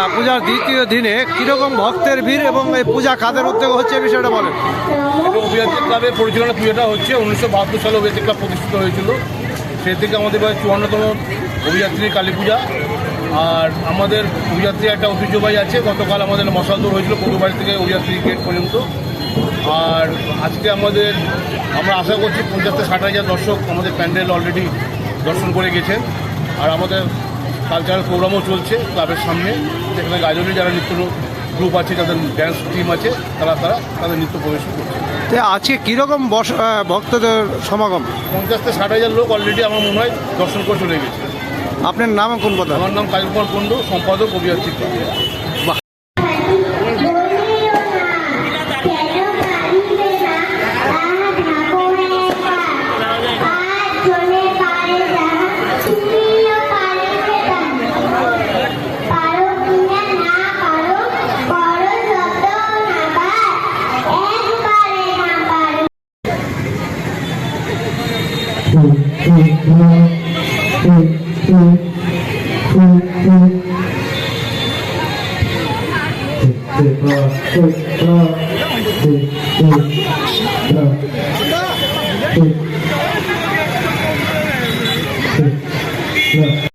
পূজার দ্বিতীয় দিনে কীরকম ভক্তের ভিড় এবং এই পূজা কাদের উদ্যোগে হচ্ছে বিষয়টা বলেন। এটা ক্লাবের পরিচালনা পুজোটা হচ্ছে, উনিশশো বাহাত্তর সালে অভিযাত্রী ক্লাব প্রতিষ্ঠিত হয়েছিল। সেই থেকে আমাদের প্রায় চুয়ান্নতম অভিযাত্রী কালী পূজা। আর আমাদের অভিযাত্রী একটা ঐতিহ্যবাহী আছে, গতকাল আমাদের মশাল দৌড় হয়েছিল পটুবাড়ি থেকে অভিযাত্রী গেট পর্যন্ত। আর আজকে আমাদের, আমরা আশা করছি পঞ্চাশ থেকে ষাট হাজার দর্শক আমাদের প্যান্ডেল অলরেডি দর্শন করে গেছেন। আর আমাদের কালচারাল প্রোগ্রামও চলছে ক্লাবের সামনে। যেখানে গাজনী যারা নৃত্য গ্রুপ আছে যাদের ড্যান্স টিম আছে তারা তারা তাদের নৃত্য প্রবেশ করছে। আজকে কীরকম ভক্তদের সমাগম? পঞ্চাশ থেকে ষাট হাজার লোক অলরেডি আমার মনে হয় দর্শন করে চলে গেছে। আপনার নাম কোন কথা আমার নাম কাজকুমার কুমার কুণ্ডু সম্পাদক অভিযাত্রী Yeah.